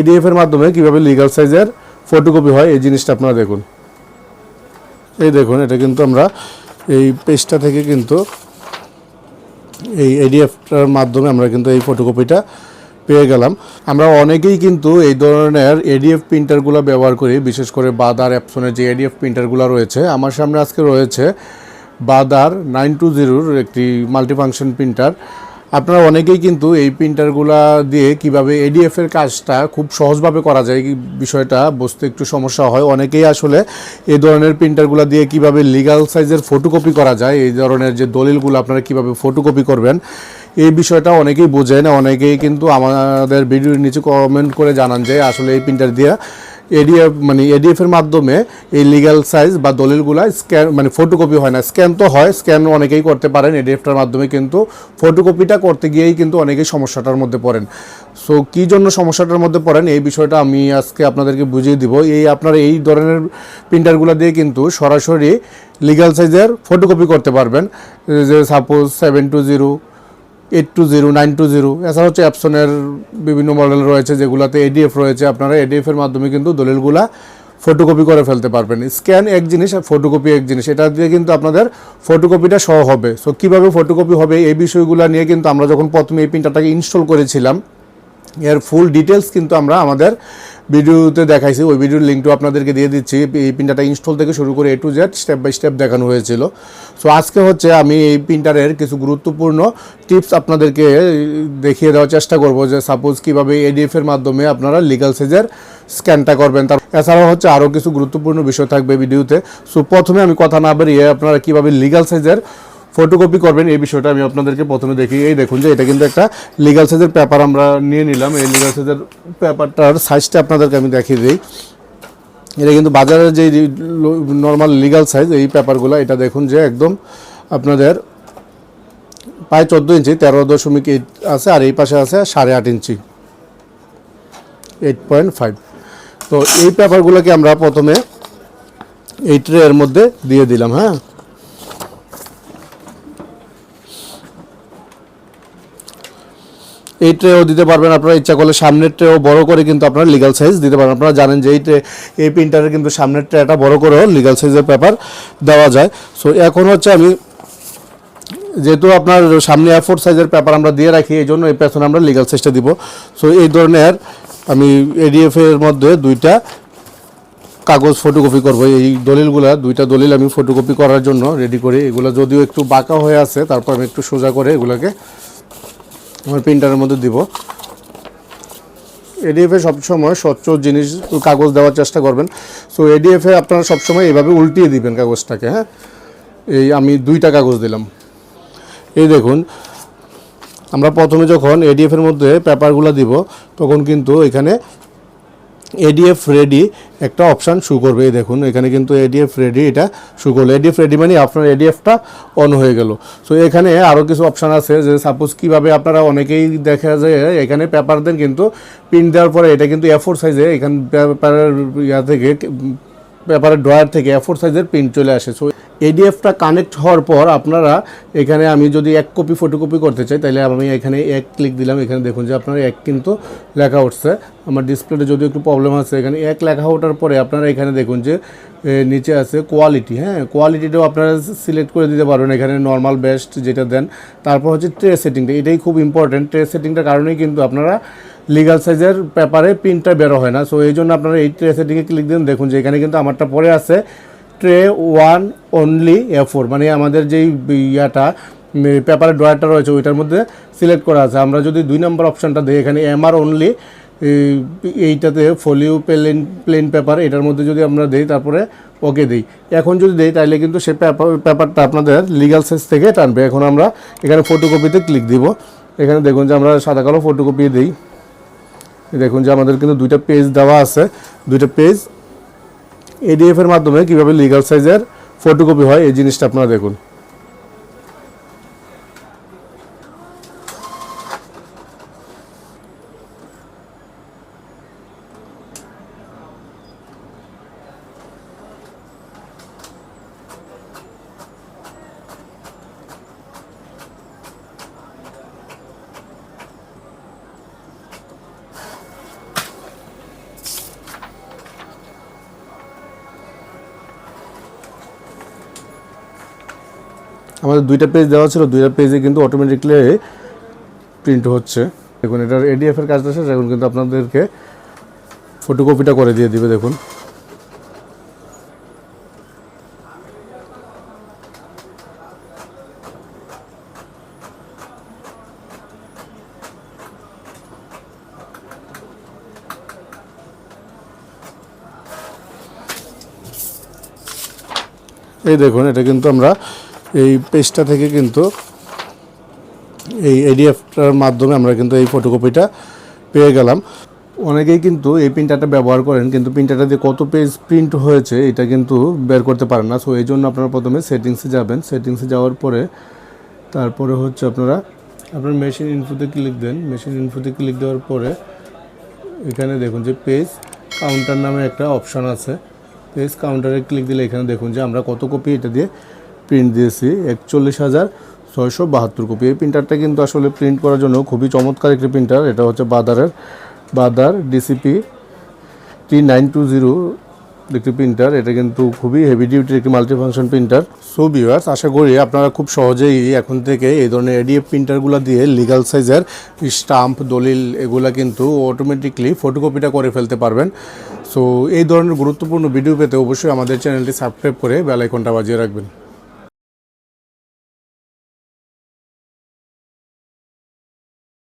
ADF এর মাধ্যমে কীভাবে লিগাল সাইজের ফটোকপি হয়, এই জিনিসটা আপনারা দেখুন। এই দেখুন, এটা কিন্তু আমরা এই পেজটা থেকে কিন্তু এই এডিএফটার মাধ্যমে আমরা কিন্তু এই ফটোকপিটা পেয়ে গেলাম। আমরা অনেকেই কিন্তু এই ধরনের এডিএফ প্রিন্টারগুলো ব্যবহার করি, বিশেষ করে বাদার অ্যাপসনের যে এডিএফ প্রিন্টারগুলো রয়েছে। আমার সামনে আজকে রয়েছে বাদার নাইন টু জিরোর একটি মাল্টিফাংশন প্রিন্টার আপনারা অনেকেই কিন্তু এই প্রিন্টারগুলা দিয়ে কীভাবে এডিএফ এর কাজটা খুব সহজভাবে করা যায় বিষয়টা বুঝতে একটু সমস্যা হয়। অনেকেই আসলে এই ধরনের প্রিন্টারগুলা দিয়ে কীভাবে লিগাল সাইজের ফটোকপি করা যায়, এই ধরনের যে দলিলগুলো আপনারা কীভাবে ফটোকপি করবেন, এই বিষয়টা অনেকেই বোঝেন। অনেকেই কিন্তু আমাদের ভিডিওর নিচে কমেন্ট করে জানান যে আসলে এই প্রিন্টার দিয়ে এডিএফ মানে এডিএফের মাধ্যমে এই লিগ্যাল সাইজ বা দলিলগুলা স্ক্যান মানে ফটোকপি হয় না। স্ক্যান তো হয় স্ক্যান অনেকেই করতে পারেন এডিএফটার মাধ্যমে, কিন্তু ফটোকপিটা করতে গিয়েই কিন্তু অনেকেই সমস্যাটার মধ্যে পড়েন। সো কী জন্য সমস্যাটার মধ্যে পড়েন? এই বিষয়টা আমি আজকে আপনাদেরকে বুঝিয়ে দিব। এই আপনারা এই ধরনের প্রিন্টারগুলো দিয়ে কিন্তু সরাসরি লিগ্যাল সাইজের ফটোকপি করতে পারবেন। যে suppose seven two zero eight two zero nine two zero এছাড়া হচ্ছে অ্যাপসনের বিভিন্ন মডেল রয়েছে, যেগুলোতে এডিএফ রয়েছে। আপনারা এডিএফের মাধ্যমে কিন্তু দলিলগুলা ফটোকপি করে ফেলতে পারবেন। স্ক্যান এক জিনিস আর ফটোকপি এক জিনিস। এটা দিয়ে কিন্তু আপনাদের ফটোকপিটা সহ হবে। সো কীভাবে ফটোকপি হবে এই বিষয়গুলো নিয়ে কিন্তু আমরা যখন প্রথমে এই প্রিন্টারটাকে ইনস্টল করেছিলাম এর ফুল ডিটেলস কিন্তু আমরা আমাদের ভিডিওতে দেখাইছি। ওই ভিডিওর লিঙ্কটাও আপনাদেরকে দিয়ে দিচ্ছি। এই প্রিন্টারটা ইনস্টল থেকে শুরু করে A to Z step by step দেখানো হয়েছিল। সো আজকে হচ্ছে আমি এই প্রিন্টারের কিছু গুরুত্বপূর্ণ টিপস আপনাদেরকে দেখিয়ে দেওয়ার চেষ্টা করব যে সাপোজ কীভাবে এডিএফের মাধ্যমে আপনারা লিগাল সেজের স্ক্যানটা করবেন। তার এছাড়াও হচ্ছে আরও কিছু গুরুত্বপূর্ণ বিষয় থাকবে ভিডিওতে সো প্রথমে আমি কথা না বেরিয়ে আপনারা কীভাবে লিগাল সাইজের ফটোকপি করবেন এই বিষয়টা আমি আপনাদেরকে প্রথমে দেখি। এই দেখুন যে এটা কিন্তু একটা লিগাল সাইজের পেপার আমরা নিয়ে নিলাম। এই লিগাল সাইজের পেপারটার সাইজটা আপনাদেরকে আমি দেখিয়ে দিই। এটা কিন্তু বাজারের যে নর্মাল লিগাল সাইজ এই পেপারগুলো এটা দেখুন যে একদম আপনাদের প্রায় চোদ্দ ইঞ্চি, তেরো দশমিক এইট আছে, আর এই পাশে আছে সাড়ে আট ইঞ্চি। এইট পয়েন্ট ফাইভ তো এই পেপারগুলোকে আমরা প্রথমে এই এর মধ্যে দিয়ে দিলাম হ্যাঁ? এই ট্রেও দিতে পারবেন আপনারা, ইচ্ছা করলে সামনের ট্রেও বড় করে কিন্তু আপনারা লিগাল সাইজ দিতে পারেন। আপনারা জানেন যে এই ট্রে এই প্রিন্টারের কিন্তু সামনের ট্রেটা বড় করেও লিগাল সাইজের পেপার দেওয়া যায়। সো এখন হচ্ছে আমি, যেহেতু আপনার সামনে এফোর সাইজের পেপার আমরা দিয়ে রাখি, এই জন্য এই পেছনে আমরা লিগাল সাইজটা দিব। সো এই ধরনের আমি এডিএফ এর মধ্যে দুইটা কাগজ ফটোকপি করব। এই দলিলগুলা, দুইটা দলিল আমি ফটোকপি করার জন্য রেডি করি। এগুলো যদিও একটু বাঁকা হয়ে আছে, তারপর আমি একটু সোজা করে এগুলোকে আমার প্রিন্টারের মধ্যে দিব। এডিএফে সবসময় স্বচ্ছ জিনিস, কাগজ দেওয়ার চেষ্টা করবেন। সো এডিএফে আপনারা সবসময় এইভাবে উল্টিয়ে দিবেন কাগজটাকে হ্যাঁ? এই আমি দুইটা কাগজ দিলাম। এই দেখুন, আমরা প্রথমে যখন এডিএফের মধ্যে পেপারগুলো দিব, তখন কিন্তু এখানে এডিএফ রেডি একটা অপশান শু করবে দেখুন, এখানে কিন্তু এডিএফ রেডি এটা শু করল। এডিএফ রেডি মানে আপনার এডিএফটা অন হয়ে গেল। সো এখানে আরও কিছু অপশান আছে যে সাপোজ কীভাবে আপনারা অনেকেই দেখা যায়, এখানে পেপার দেন কিন্তু প্রিন্ট দেওয়ার পরে এটা কিন্তু এফোর সাইজে এখানে পেপারের ইয়া থেকে পেপারের ড্রয়ার থেকে এফোর সাইজের প্রিন্ট চলে আসে। সো এডিএফটা কানেক্ট হওয়ার পর আপনারা এখানে আমি যদি এক কপি ফটোকপি করতে চাই, তাহলে আমি এখানে এক ক্লিক দিলাম। এখানে দেখুন যে আপনার এক কিন্তু লেখা উঠছে। আমার ডিসপ্লেতে যদি একটু প্রবলেম আছে, এখানে এক লেখা ওঠার পরে আপনারা এখানে দেখুন যে নিচে আছে কোয়ালিটি হ্যাঁ কোয়ালিটিটাও আপনারা সিলেক্ট করে দিতে পারবেন। এখানে নর্মাল বেস্ট যেটা দেন। তারপর হচ্ছে ট্রে সেটিংটা এটাই খুব ইম্পর্টেন্ট ট্রে সেটিংটার কারণেই কিন্তু আপনারা লিগাল সাইজের পেপারে প্রিন্টটা বেরো হয় না। সো এই জন্য আপনারা এই ট্রে সেটিংয়ে ক্লিক দিন। দেখুন যে এখানে কিন্তু আমারটা পরে আছে। Tray one only A four মানে আমাদের যেই ইয়াটা পেপারের ড্রয়ারটা রয়েছে, ওইটার মধ্যে সিলেক্ট করা আছে। আমরা যদি দুই নম্বর অপশানটা দিই, এখানে এমআর অনলি এইটাতে ফলিও প্লেন প্লেন পেপার এটার মধ্যে যদি আমরা দিই, তারপরে ওকে দিই। এখন যদি দিই তাহলে কিন্তু সে পেপার পেপারটা আপনাদের লিগাল সাইজ থেকে টানবে। এখন আমরা এখানে ফটোকপিতে ক্লিক দিব। এখানে দেখুন যে আমরা সাদা কালো ফটোকপি দিই। দেখুন যে আমাদের কিন্তু দুইটা পেজ দেওয়া আছে। দুইটা পেজ এডিএফ এর মাধ্যমে কীভাবে লিগাল সাইজের ফটোকপি হয় এই জিনিসটা আপনারা দেখুন। আমাদের দুইটা পেজ দেওয়া ছিল, দুইটা পেজে কিন্তু অটোমেটিকলি প্রিন্ট হচ্ছে। দেখুন, এটার এডিএফ এর কাজটা শেষ, এখন কিন্তু আপনাদেরকে ফটোকপিটা করে দিয়ে দিবে, দেখুন। এই দেখুন, এটা কিন্তু আমরা এই পেজটা থেকে কিন্তু এই এডিএফটার মাধ্যমে আমরা কিন্তু এই ফটোকপিটা পেয়ে গেলাম। অনেকেই কিন্তু এই প্রিন্টারটা ব্যবহার করেন, কিন্তু প্রিন্টারটা দিয়ে কত পেজ প্রিন্ট হয়েছে এটা কিন্তু বের করতে পারেন না। সো এই জন্য আপনারা প্রথমে সেটিংসে যাবেন। সেটিংসে যাওয়ার পরে তারপরে হচ্ছে আপনারা, আপনার মেশিন ইনফুতে ক্লিক দেন। মেশিন ইনফোতে ক্লিক দেওয়ার পরে এখানে দেখুন যে পেজ কাউন্টার নামে একটা অপশান আছে। পেজ কাউন্টারে ক্লিক দিলে এখানে দেখুন যে আমরা কত কপি এটা দিয়ে প্রিন্ট দিয়েছি, একচল্লিশ হাজার ছয়শো বাহাত্তর কপি এই প্রিন্টারটা কিন্তু আসলে প্রিন্ট করার জন্য খুবই চমৎকার একটি প্রিন্টার এটা হচ্ছে বাদারের, Brother DCP T nine two zero একটি প্রিন্টার এটা কিন্তু খুবই হেভি ডিউটির একটি মাল্টিফাংশন প্রিন্টার সো ভিউয়ার্স আশা করি আপনারা খুব সহজেই এখন থেকে এই ধরনের এডিএফ প্রিন্টারগুলো দিয়ে লিগাল সাইজের স্টাম্প দলিল এগুলা কিন্তু অটোমেটিকলি ফটোকপিটা করে ফেলতে পারবেন। সো এই ধরনের গুরুত্বপূর্ণ ভিডিও পেতে অবশ্যই আমাদের চ্যানেলটি সাবস্ক্রাইব করে বেল আইকনটা বাজিয়ে রাখবেন।